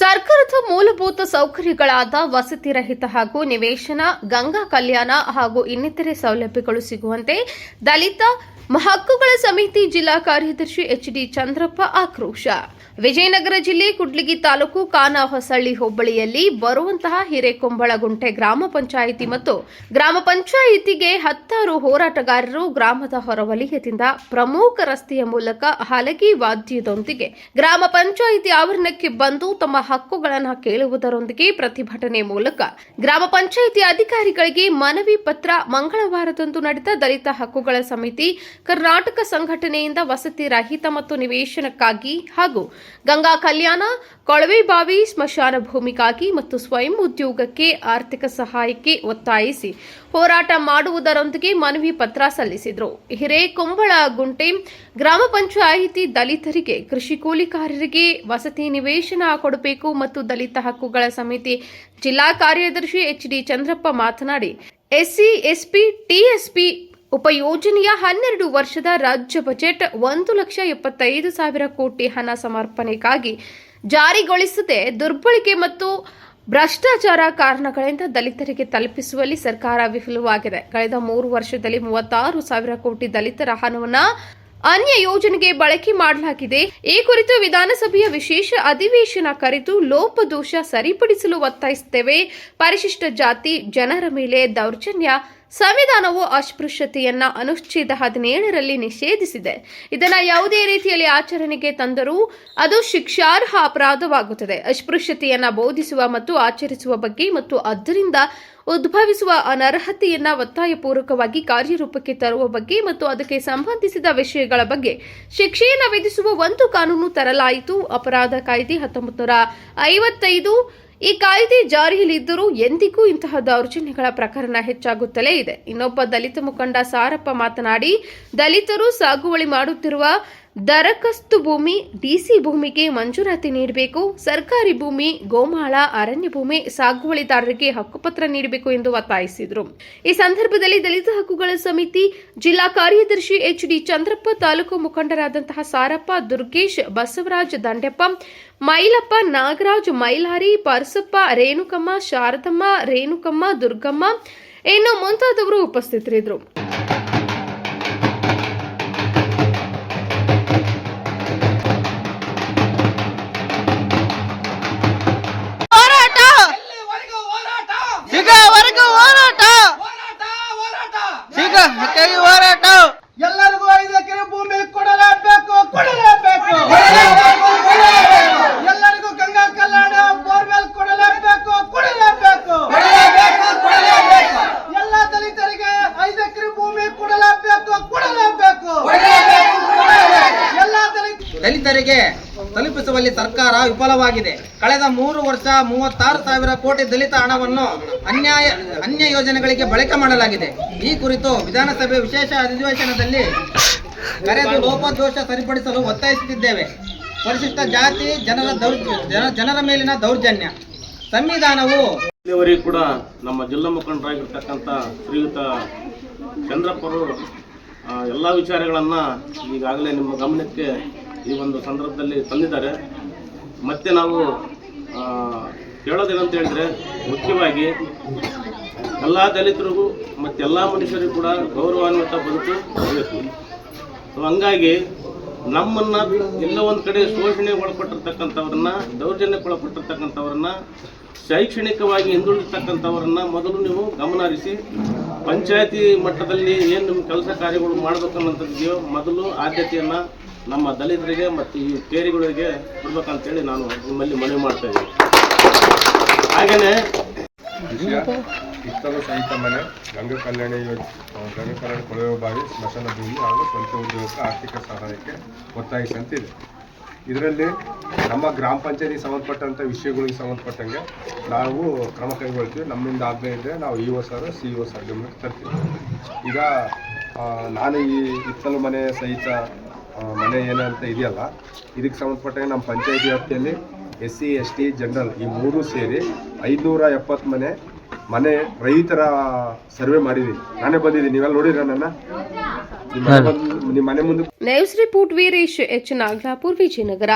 ಸರ್ಕಾರದ ಮೂಲಭೂತ ಸೌಕರ್ಯಗಳಾದ ವಸತಿ ರಹಿತ ಹಾಗೂ ನಿವೇಶನ, ಗಂಗಾ ಕಲ್ಯಾಣ ಹಾಗೂ ಇನ್ನಿತರೆ ಸೌಲಭ್ಯಗಳು ಸಿಗುವಂತೆ ದಲಿತ ಹಕ್ಕುಗಳ ಸಮಿತಿ ಜಿಲ್ಲಾ ಕಾರ್ಯದರ್ಶಿ ಎಚ್ಡಿ ಚಂದ್ರಪ್ಪ ಆಕ್ರೋಶ. ವಿಜಯನಗರ ಜಿಲ್ಲೆ ಕುಡ್ಲಿಗಿ ತಾಲೂಕು ಕಾನಹೊಸಳ್ಳಿ ಹೋಬಳಿಯಲ್ಲಿ ಬರುವಂತಹ ಹಿರೇಕೊಂಬಳಗುಂಟೆ ಗ್ರಾಮ ಪಂಚಾಯಿತಿ ಮತ್ತು ಗ್ರಾಮ ಪಂಚಾಯಿತಿಗೆ ಹತ್ತಾರು ಹೋರಾಟಗಾರರು ಗ್ರಾಮದ ಹೊರವಲಯದಿಂದ ಪ್ರಮುಖ ರಸ್ತೆಯ ಮೂಲಕ ಹಲಗಿ ವಾದ್ಯದೊಂದಿಗೆ ಗ್ರಾಮ ಪಂಚಾಯಿತಿ ಆವರಣಕ್ಕೆ ಬಂದು ತಮ್ಮ ಹಕ್ಕುಗಳನ್ನು ಕೇಳುವುದರೊಂದಿಗೆ ಪ್ರತಿಭಟನೆ ಮೂಲಕ ಗ್ರಾಮ ಪಂಚಾಯಿತಿ ಅಧಿಕಾರಿಗಳಿಗೆ ಮನವಿ ಪತ್ರ ಮಂಗಳವಾರದಂದು ನಡೆದ ದಲಿತ ಹಕ್ಕುಗಳ ಸಮಿತಿ ಕರ್ನಾಟಕ ಸಂಘಟನೆಯಿಂದ ವಸತಿ ರಹಿತ ಮತ್ತು ನಿವೇಶನಕ್ಕಾಗಿ ಹಾಗೂ ಗಂಗಾ ಕಲ್ಯಾಣ ಕೊಳವೆಬಾವಿ ಸ್ಮಶಾನ ಭೂಮಿಗಾಗಿ ಮತ್ತು ಸ್ವಯಂ ಉದ್ಯೋಗಕ್ಕೆ ಆರ್ಥಿಕ ಸಹಾಯಕ್ಕೆ ಒತ್ತಾಯಿಸಿ ಹೋರಾಟ ಮಾಡುವುದರೊಂದಿಗೆ ಮನವಿ ಪತ್ರ ಸಲ್ಲಿಸಿದರು. ಹಿರೇಕೊಂಬಳ ಗುಂಟೆ ಗ್ರಾಮ ಪಂಚಾಯಿತಿ ದಲಿತರಿಗೆ, ಕೃಷಿ ಕೂಲಿಕಾರರಿಗೆ ವಸತಿ ನಿವೇಶನ ಕೊಡಬೇಕು ಮತ್ತು ದಲಿತ ಹಕ್ಕುಗಳ ಸಮಿತಿ ಜಿಲ್ಲಾ ಕಾರ್ಯದರ್ಶಿ ಎಚ್ ಡಿ ಚಂದ್ರಪ್ಪ ಮಾತನಾಡಿ, ಎಸ್ಸಿ, ಎಸ್ಪಿ, ಟಿಎಸ್ಪಿ ಉಪಯೋಜನೆಯ ಹನ್ನೆರಡು ವರ್ಷದ ರಾಜ್ಯ ಬಜೆಟ್ ಒಂದು ಲಕ್ಷ ಎಪ್ಪತ್ತೈದು ಸಾವಿರ ಕೋಟಿ ಹಣ ಸಮರ್ಪಣೆಗಾಗಿ ಜಾರಿಗೊಳಿಸದೆ ದುರ್ಬಳಕೆ ಮತ್ತು ಭ್ರಷ್ಟಾಚಾರ ಕಾರಣಗಳಿಂದ ದಲಿತರಿಗೆ ತಲುಪಿಸುವಲ್ಲಿ ಸರ್ಕಾರ ವಿಫಲವಾಗಿದೆ. ಕಳೆದ ಮೂರು ವರ್ಷದಲ್ಲಿ ಮೂವತ್ತಾರು ಸಾವಿರ ಕೋಟಿ ದಲಿತರ ಹಣವನ್ನು ಅನ್ಯ ಯೋಜನೆಗೆ ಬಳಕೆ ಮಾಡಲಾಗಿದೆ. ಈ ಕುರಿತು ವಿಧಾನಸಭೆಯ ವಿಶೇಷ ಅಧಿವೇಶನ ಕರೆದು ಲೋಪದೋಷ ಸರಿಪಡಿಸಲು ಒತ್ತಾಯಿಸುತ್ತೇವೆ. ಪರಿಶಿಷ್ಟ ಜಾತಿ ಜನರ ಮೇಲೆ ದೌರ್ಜನ್ಯ ಸಂವಿಧಾನವು ಅಸ್ಪೃಶ್ಯತೆಯನ್ನ ಅನುಚ್ಛೇದ ಹದಿನೇಳರಲ್ಲಿ ನಿಷೇಧಿಸಿದೆ. ಇದನ್ನ ಯಾವುದೇ ರೀತಿಯಲ್ಲಿ ಆಚರಣೆಗೆ ತಂದರೂ ಅದು ಶಿಕ್ಷಾರ್ಹ ಅಪರಾಧವಾಗುತ್ತದೆ. ಅಸ್ಪೃಶ್ಯತೆಯನ್ನ ಬೋಧಿಸುವ ಮತ್ತು ಆಚರಿಸುವ ಬಗ್ಗೆ ಮತ್ತು ಅದರಿಂದ ಉದ್ಭವಿಸುವ ಅನರ್ಹತೆಯನ್ನ ಒತ್ತಾಯಪೂರ್ವಕವಾಗಿ ಕಾರ್ಯರೂಪಕ್ಕೆ ತರುವ ಬಗ್ಗೆ ಮತ್ತು ಅದಕ್ಕೆ ಸಂಬಂಧಿಸಿದ ವಿಷಯಗಳ ಬಗ್ಗೆ ಶಿಕ್ಷೆಯನ್ನು ವಿಧಿಸುವ ಒಂದು ಕಾನೂನು ತರಲಾಯಿತು. ಅಪರಾಧ ಕಾಯ್ದೆ ಹತ್ತೊಂಬತ್ತು ನೂರ ಐವತ್ತೈದು ಈ ಕಾಯ್ದೆ ಜಾರಿಯಲ್ಲಿದ್ದರೂ ಎಂದಿಗೂ ಇಂತಹ ದೌರ್ಜನ್ಯಗಳ ಪ್ರಕರಣ ಹೆಚ್ಚಾಗುತ್ತಲೇ ಇದೆ. ಇನ್ನೊಬ್ಬ ದಲಿತ ಮುಖಂಡ ಸಾರಪ್ಪ ಮಾತನಾಡಿ, ದಲಿತರು ಸಾಗುವಳಿ ಮಾಡುತ್ತಿರುವ ದರಖಾಸ್ತು ಭೂಮಿ ಡಿಸಿ ಭೂಮಿಗೆ ಮಂಜೂರಾತಿ ನೀಡಬೇಕು. ಸರ್ಕಾರಿ ಭೂಮಿ, ಗೋಮಾಳ, ಅರಣ್ಯ ಭೂಮಿ ಸಾಗುವಳಿದಾರರಿಗೆ ಹಕ್ಕುಪತ್ರ ನೀಡಬೇಕು ಎಂದು ಒತ್ತಾಯಿಸಿದರು. ಈ ಸಂದರ್ಭದಲ್ಲಿ ದಲಿತ ಹಕ್ಕುಗಳ ಸಮಿತಿ ಜಿಲ್ಲಾ ಕಾರ್ಯದರ್ಶಿ ಎಚ್ ಡಿ ಚಂದ್ರಪ್ಪ, ತಾಲೂಕು ಮುಖಂಡರಾದಂತಹ ಸಾರಪ್ಪ, ದುರ್ಗೇಶ್, ಬಸವರಾಜ್ ದಂಡೆಪ್ಪ, ಮೈಲಪ್ಪ, ನಾಗರಾಜ್, ಮೈಲಾರಿ, ಪರಸಪ್ಪ, ರೇಣುಕಮ್ಮ, ಶಾರದಮ್ಮ, ರೇಣುಕಮ್ಮ, ದುರ್ಗಮ್ಮ, ಇನ್ನು ಮುಂತಾದವರು ಉಪಸ್ಥಿತರಿದ್ದರು. ದಲಿತರಿಗೆ ತಲುಪಿಸುವಲ್ಲಿ ಸರ್ಕಾರ ವಿಫಲವಾಗಿದೆ. ಕಳೆದ ಮೂರು ವರ್ಷ ಮೂವತ್ತಾರು ಸಾವಿರ ಕೋಟಿ ದಲಿತ ಹಣವನ್ನು ಅನ್ಯಾಯ, ಅನ್ಯ ಯೋಜನೆಗಳಿಗೆ ಬಳಕೆ ಮಾಡಲಾಗಿದೆ. ಈ ಕುರಿತು ವಿಧಾನಸಭೆ ವಿಶೇಷ ಅಧಿವೇಶನದಲ್ಲಿ ಕರೆದು ಲೋಪದೋಷ ಸರಿಪಡಿಸಲು ಒತ್ತಾಯಿಸುತ್ತಿದ್ದೇವೆ. ಪರಿಶಿಷ್ಟ ಜಾತಿ, ಜನರ ದೌರ್ ಜನ- ಜನರ ಮೇಲಿನ ದೌರ್ಜನ್ಯ. ಸಂವಿಧಾನವು ಇಲ್ಲಿವರೆಗೂ ಕೂಡ ನಮ್ಮ ಜಿಲ್ಲಾ ಮುಖಂಡರಾಗಿರ್ತಕ್ಕಂಥ ಶ್ರೀಯುತ ಚಂದ್ರಪ್ಪರು ಎಲ್ಲ ವಿಚಾರಗಳನ್ನು ಈಗಾಗಲೇ ನಿಮ್ಮ ಗಮನಕ್ಕೆ ಈ ಒಂದು ಸಂದರ್ಭದಲ್ಲಿ ತಂದಿದ್ದಾರೆ. ಮತ್ತೆ ನಾವು ಹೇಳೋದೇನಂತ ಹೇಳಿದ್ರೆ, ಮುಖ್ಯವಾಗಿ ಎಲ್ಲ ದಲಿತರಿಗೂ ಮತ್ತು ಎಲ್ಲ ಮನುಷ್ಯರಿಗೂ ಕೂಡ ಗೌರವಾನ್ವಿತ ಬದುಕು ಬರಬೇಕು ಸೊ ಹಂಗಾಗಿ ನಮ್ಮನ್ನ ಎಲ್ಲೋ ಒಂದು ಕಡೆ ಶೋಷಣೆಗೆ ಒಳಪಟ್ಟಿರ್ತಕ್ಕಂಥವ್ರನ್ನ ದೌರ್ಜನ್ಯಕ್ಕೆ ಒಳಪಟ್ಟಿರ್ತಕ್ಕಂಥವ್ರನ್ನ ಶೈಕ್ಷಣಿಕವಾಗಿ ಹಿಂದುಳಿದಿರ್ತಕ್ಕಂಥವ್ರನ್ನ ಮೊದಲು ನೀವು ಗಮನ ಹರಿಸಿ ಪಂಚಾಯತಿ ಮಟ್ಟದಲ್ಲಿ ಏನು ನಿಮ್ಮ ಕೆಲಸ ಕಾರ್ಯಗಳು ಮಾಡಬೇಕನ್ನೋಂಥದ್ದಿದೆಯೋ ಮೊದಲು ಆದ್ಯತೆಯನ್ನು ನಮ್ಮ ದಲಿತರಿಗೆ ಮತ್ತು ಈ ಕೇರಿಗಳಿಗೆ ಕೊಡ್ಬೇಕಂತೇಳಿ ನಾನು ನಿಮ್ಮಲ್ಲಿ ಮನವಿ ಮಾಡ್ತಾ ಇದ್ದೀನಿ. ಹಾಗೆಯೇ ಇತ್ತಲು ಸಹಿತ ಮನೆ, ಗಂಗಾ ಕಲ್ಯಾಣ ಯೋಜನೆ ಗಂಗಾ ಕಲ್ಯಾಣ ಕೊಳವೆ ಬಾವಿ, ಸ್ಮಶಾನ ಭೂಮಿ ಹಾಗೂ ಸ್ವಂತ ಉದ್ಯೋಗಕ್ಕೆ ಆರ್ಥಿಕ ಸಹಾಯಕ್ಕೆ ಒತ್ತಾಯಿಸಂತಿದೆ. ಇದರಲ್ಲಿ ನಮ್ಮ ಗ್ರಾಮ ಪಂಚಾಯತಿ ಸಂಬಂಧಪಟ್ಟಂಥ ವಿಷಯಗಳಿಗೆ ಸಂಬಂಧಪಟ್ಟಂಗೆ ನಾವು ಕ್ರಮ ಕೈಗೊಳ್ತೀವಿ. ನಮ್ಮಿಂದ ಆಗದೇ ಇದ್ದರೆ ನಾವು E O sir C O sir ಗಮನಕ್ಕೆ ತರ್ತೀವಿ. ಈಗ ನಾನು ಈ ಇತ್ತಲು ಮನೆ ಸಹಿತ ಮನೆ ಏನಂತ ಇದೆಯಲ್ಲ ಇದಕ್ಕೆ ಸಂಬಂಧಪಟ್ಟಂಗೆ ನಮ್ಮ ಪಂಚಾಯತಿ ವ್ಯಾಪ್ತಿಯಲ್ಲಿ S C S T general ಈ ಮೂರು ಸೇರಿ ಐದುನೂರ ಎಪ್ಪತ್ತು ಮನೆ ಮನೆ ರೈತರ ಸರ್ವೆ ಮಾಡಿದ್ದೀನಿ ನಾನೇ ಬಂದಿದ್ದೀನಿ. ನೀವೆಲ್ಲ ನೋಡಿರ ನನ್ನ? ನಿಮ್ಮ ಮನೆ ಮುಂದೆ news report Veeresh H. Nagarapur Vijayanagara.